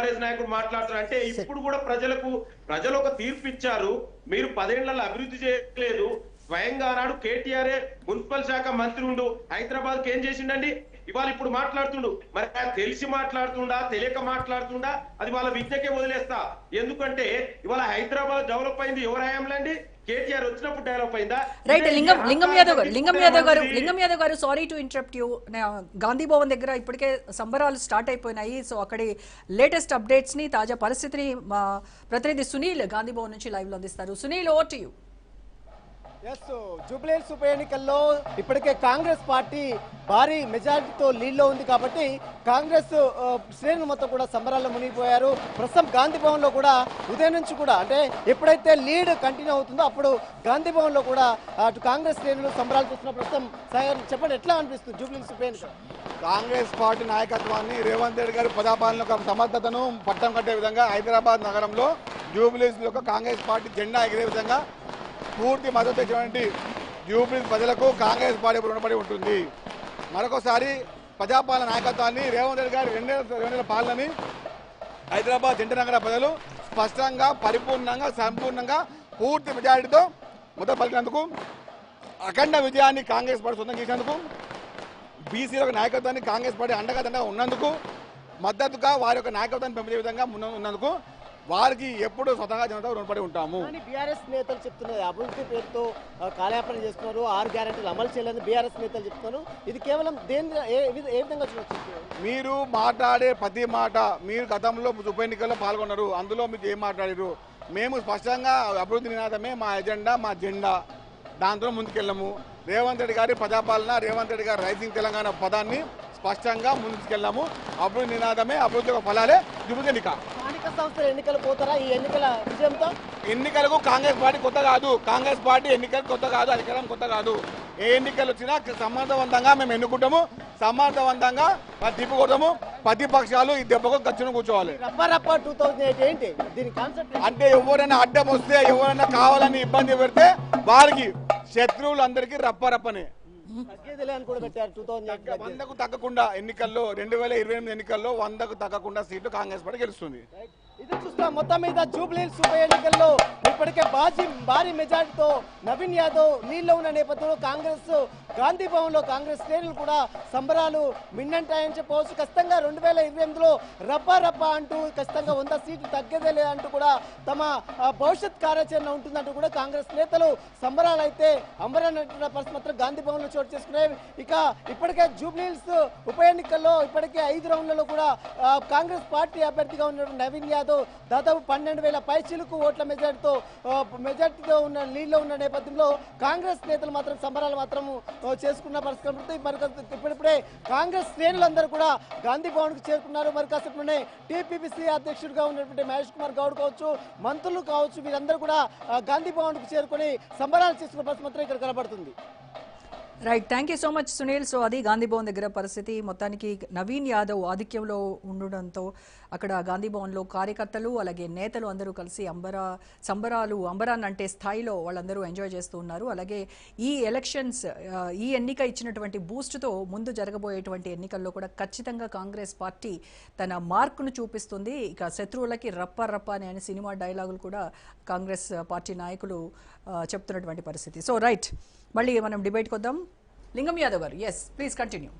BRS నాయకుడు మాట్లాడుతున్నారు అంటే ఇప్పుడు కూడా ప్రజలకు ప్రజలు ఒక తీర్పు ఇచ్చారు. మీరు పదేళ్ళలో అభివృద్ధి చేయలేదు. స్వయంగా ఆనాడు కేటీఆర్ మున్సిపల్ శాఖ మంత్రి ఉండు. హైదరాబాద్ ఏం చేసిండండి? ఇవాళ ఇప్పుడు మాట్లాడుతుండు. మరి తెలిసి మాట్లాడుతుండా తెలియక మాట్లాడుతుండా? అది వాళ్ళ విద్యకే వదిలేస్తా. ఎందుకంటే ఇవాళ హైదరాబాద్ డెవలప్ అయింది ఎవరు హయాంలో అండి కేటీఆర్ వచ్చినప్పుడు డెవలప్ అయిందా? రైట్ లింగం లింగం యాదవ్ గారు లింగం యాదవ్ గారు లింగం యాదవ్ గారు sorry to interrupt you Gandhi Bhavan దగ్గర ఇప్పటికే సంబరాలు స్టార్ట్ అయిపోయినాయి. సో అక్కడి లేటెస్ట్ అప్డేట్స్ని తాజా పరిస్థితిని ప్రతినిధి సునీల్ గాంధీ భవన్ నుంచి లైవ్లో అందిస్తారు. Sunil over to you yes Jubilee Hills ఉప ఎన్నికల్లో ఇప్పటికే కాంగ్రెస్ పార్టీ భారీ మెజారిటీతో లీడ్లో ఉంది కాబట్టి కాంగ్రెస్ శ్రేణులు మొత్తం కూడా సంబరాల్లో మునిగిపోయారు. ప్రస్తుతం గాంధీ భవన్లో కూడా ఉదయం నుంచి కూడా అంటే ఎప్పుడైతే లీడ్ కంటిన్యూ అవుతుందో అప్పుడు గాంధీ భవన్లో కూడా అటు కాంగ్రెస్ శ్రేణులు సంబరాలు చూస్తున్న ప్రస్తుతం సార్ చెప్పండి ఎట్లా అనిపిస్తుంది జూబ్లీహిల్స్ ఉప ఎన్నిక? కాంగ్రెస్ పార్టీ నాయకత్వాన్ని రేవంత్ రెడ్డి గారి పదాపాలన సమర్థతను పట్టం కట్టే విధంగా హైదరాబాద్ నగరంలో జూబ్లీస్ యొక్క కాంగ్రెస్ పార్టీ జెండా ఎగిరే విధంగా పూర్తి మద్దతు ఇచ్చినటువంటి జూబ్లీస్ ప్రజలకు కాంగ్రెస్ పార్టీ రుణపడి ఉంటుంది. మరొకసారి ప్రజాపాలన నాయకత్వాన్ని రేవంత్ రెడ్డి గారి రెండేళ్ళ రెండేళ్ళ పాలనని హైదరాబాద్ జంటనగర ప్రజలు స్పష్టంగా పరిపూర్ణంగా సంపూర్ణంగా పూర్తి మెజారిటీతో మొదలు పలికినందుకు అఖండ విజయాన్ని కాంగ్రెస్ పార్టీ సొంతం చేసినందుకు బీసీలకు నాయకత్వాన్ని కాంగ్రెస్ పార్టీ అండగా దండగా ఉన్నందుకు మద్దతుగా వారి యొక్క నాయకత్వాన్ని పెంపే విధంగా ఉన్నందుకు వారికి ఎప్పుడు స్వతహా జనత రుణపడి ఉంటాము. బీఆర్ఎస్ నేతలు చెప్తున్నారు అభివృద్ధి పేరుతో కాలయాపన చేస్తున్నారు ఆరు గ్యారెంటీలు అమలు చేయలేదని బీఆర్ఎస్ నేతలు చెప్తున్నారు. ఇది కేవలం దేని ఏ విధ- ఏ విధంగా చూడొచ్చు? మీరు మాట్లాడే ప్రతి మాట మీరు గతంలో ఉప ఎన్నికల్లో పాల్గొన్నారు అందులో మీకు ఏం మాట్లాడారు? మేము స్పష్టంగా అభివృద్ధి నినాదమే మా ఎజెండా మా జెండా. దాంతో ముందుకెళ్ళాము. రేవంత్ రెడ్డి గారి ప్రజాపాలన రేవంత్ రెడ్డి గారి రైజింగ్ తెలంగాణ పదాన్ని స్పష్టంగా ముందుకెళ్ళాము. అభివృద్ధి నినాదమే అభివృద్ధి ఫలాలే ఎన్నిక స్థానిక సంస్థల ఎన్నికలు పోతారా ఈ ఎన్నికల విజయంతో? ఎన్నికలకు కాంగ్రెస్ పార్టీ కొత్త కాదు. కాంగ్రెస్ పార్టీ ఎన్నికలు కొత్త కాదు అధికారం కొత్త కాదు. ఏ ఎన్నికలు వచ్చినా సమర్థవంతంగా మేము ఎన్నుకుంటాము. సమర్థవంతంగా మరి తిప్పుకుంటాము ప్రతిపక్షాలు ఈ దెబ్బకు ఖర్చును కూర్చోవాలి. అంటే ఎవరైనా అడ్డం వస్తే ఎవరైనా కావాలని ఇబ్బంది పెడితే వారికి శత్రువులందరికీ రప్ప రప్పనే తగ్గేదిలే అని కూడా పెట్టారు టూ థౌజండ్ ఎయిట్ వందకు తగ్గకుండా ఎన్నికల్లో రెండు వేల ఇరవై ఎనిమిది ఎన్నికల్లో వందకు తగ్గకుండా సీట్లు కాంగ్రెస్ పార్టీ గెలుస్తుంది. ఇది చూస్తాం మొత్తం మీద జూబ్లీహిల్స్ ఉప ఎన్నికల్లో ఇప్పటికే బాజీ భారీ మెజార్టీతో నవీన్ యాదవ్ లీడ్లో ఉన్న నేపథ్యంలో కాంగ్రెస్ గాంధీ భవన్లో కాంగ్రెస్ శ్రేణులు కూడా సంబరాలు మిన్నంటాయని చెప్పవచ్చు ఖచ్చితంగా రెండు వేల ఇరవై ఎనిమిదిలో రబ్బా రబ్బా అంటూ ఖచ్చితంగా వంద సీట్లు తగ్గదే లేదంటూ కూడా తమ భవిష్యత్ కార్యాచరణ ఉంటుందంటూ కూడా కాంగ్రెస్ నేతలు సంబరాలు అయితే అంబరన్నటువంటి పరిస్థితి మాత్రం గాంధీ భవన్లో చోటు చేసుకున్నాయి. ఇక ఇప్పటికే జూబ్లీహిల్స్ ఉప ఎన్నికల్లో ఇప్పటికే ఐదు రౌండ్లలో కూడా కాంగ్రెస్ పార్టీ అభ్యర్థిగా ఉన్నటువంటి నవీన్ యాదవ్ దాదాపు పన్నెండు వేల పైచీలకు ఓట్ల మెజార్టీతో మెజార్టీతో ఉన్న లీడ్లో ఉన్న నేపథ్యంలో కాంగ్రెస్ నేతలు మాత్రం సంబరాలు మాత్రం చేసుకున్న పరిస్థితి మరి ఇప్పుడిప్పుడే కాంగ్రెస్ శ్రేణులందరూ కూడా గాంధీ భవన్కు చేరుకున్నారు. మరి కాసేపులోనే టీపీపీసీ అధ్యక్షుడిగా ఉన్నటువంటి మహేష్ కుమార్ గౌడ్ కావచ్చు మంత్రులు కావచ్చు వీరందరూ కూడా గాంధీ భవన్కు చేరుకొని సంబరాలు చేసుకున్న పరిస్థితి మాత్రం ఇక్కడ కనబడుతుంది. Right thank you so much Sunil so అది గాంధీ భవన్ దగ్గర పరిస్థితి. మొత్తానికి నవీన్ యాదవ్ ఆధిక్యంలో ఉండడంతో అక్కడ గాంధీ భవన్లో కార్యకర్తలు అలాగే నేతలు అందరూ కలిసి అంబరా సంబరాలు అంబరాన్ని అంటే స్థాయిలో వాళ్ళందరూ ఎంజాయ్ చేస్తూ ఉన్నారు. అలాగే ఈ ఎలక్షన్స్ ఈ ఎన్నిక ఇచ్చినటువంటి బూస్ట్తో ముందు జరగబోయేటువంటి ఎన్నికల్లో కూడా ఖచ్చితంగా కాంగ్రెస్ పార్టీ తన మార్కును చూపిస్తుంది. ఇక శత్రువులకి రప్ప రప్ప అనే అని సినిమా డైలాగులు కూడా కాంగ్రెస్ పార్టీ నాయకులు చెప్తున్నటువంటి పరిస్థితి. So right. మళ్ళీ మనం డిబేట్కి వద్దాం. లింగం యాదవ్ గారు ఎస్ ప్లీజ్ కంటిన్యూ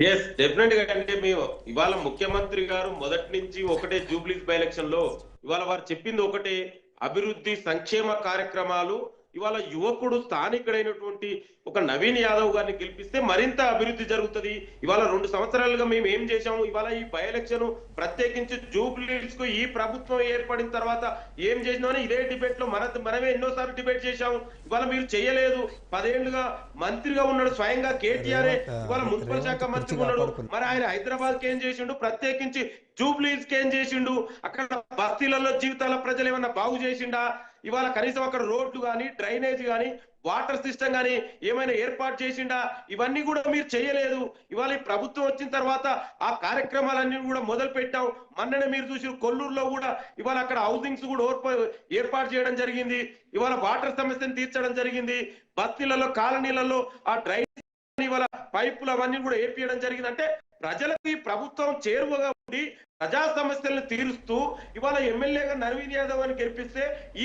ఎస్ డెఫినెట్గా అంటే మేము ఇవాళ ముఖ్యమంత్రి గారు మొదటి నుంచి ఒకటే జూబ్లీస్ బై ఎలక్షన్లో ఇవాళ వారు చెప్పింది ఒకటే అభివృద్ధి సంక్షేమ కార్యక్రమాలు ఇవాళ యువకుడు స్థానికుడైనటువంటి ఒక నవీన్ యాదవ్ గారిని గెలిపిస్తే మరింత అభివృద్ధి జరుగుతుంది. ఇవాళ రెండు సంవత్సరాలుగా మేము ఏం చేశాము? ఇవాళ ఈ బై ఎలక్షన్ ప్రత్యేకించి జూబ్లీస్కు ఈ ప్రభుత్వం ఏర్పడిన తర్వాత ఏం చేసినామని ఇదే డిబేట్లో మన మనమే ఎన్నోసార్లు డిబేట్ చేశాము. ఇవాళ మీరు చేయలేదు. పదేళ్ళుగా మంత్రిగా ఉన్నాడు స్వయంగా కేటీఆర్. ఇవాళ మున్సిపల్ శాఖ మంత్రి ఉన్నాడు. మరి ఆయన హైదరాబాద్కి ఏం చేసిండు? ప్రత్యేకించి జూబ్లీస్కి ఏం చేసిండు? అక్కడ బస్తీలలో జీవితాల ప్రజలు ఏమన్నా బాగు చేసిండా? ఇవాళ కనీసం అక్కడ రోడ్లు కానీ డ్రైనేజ్ కానీ వాటర్ సిస్టమ్ కానీ ఏమైనా ఏర్పాటు చేసిండా? ఇవన్నీ కూడా మీరు చేయలేదు. ఇవాళ ఈ ప్రభుత్వం వచ్చిన తర్వాత ఆ కార్యక్రమాలన్నీ కూడా మొదలు పెట్టాం. మొన్ననే మీరు చూసి కొల్లూరులో కూడా ఇవాళ అక్కడ హౌసింగ్స్ కూడా ఓర్ప- ఏర్పాటు చేయడం జరిగింది. ఇవాళ వాటర్ సమస్యను తీర్చడం జరిగింది. బస్తీలలో కాలనీలలో ఆ డ్రైనేజ్ ఇవాళ పైపులు అవన్నీ కూడా ఏపీయడం జరిగింది. అంటే ప్రజలకు ఈ ప్రభుత్వం చేరువగా ఉండి ప్రజా సమస్యలను తీరుస్తూ ఇవాళ ఎమ్మెల్యేగా నవీన్ యాదవ్ అని గెలిపిస్తే ఈ